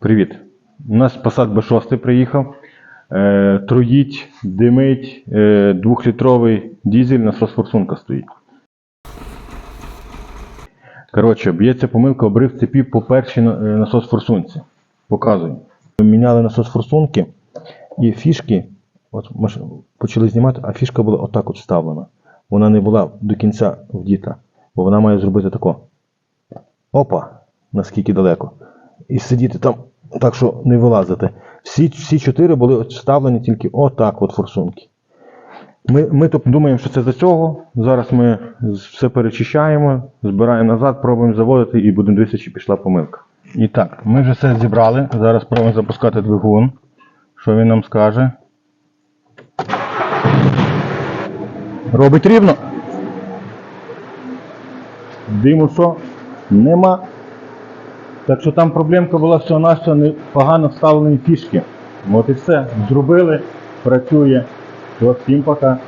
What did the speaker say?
Привіт. У нас Passat B6 приїхав. Е, троїть, димить, е, двохлітровий дізель, насос форсунка стоїть. Коротше, б'ється помилка обрив цепів по першій е, насос форсунці. Показую. Міняли насос форсунки і фішки, от ми почали знімати, а фішка була отак от вставлена. Вона не була до кінця вдіта, бо вона має зробити тако. Опа! Наскільки далеко. І сидіти там, так що не вилазити. Всі, всі чотири були вставлені тільки отак от форсунки. Ми, ми то думаємо, що це за цього. Зараз ми все перечищаємо, збираємо назад, пробуємо заводити і будемо дивитися, чи пішла помилка. І так, ми вже все зібрали. Зараз пробуємо запускати двигун. Що він нам скаже? Робить рівно. Диму? Нема. Так що там проблемка була всього на не погано вставлені фішки. От і все. Зробили, працює. Все, всім пока.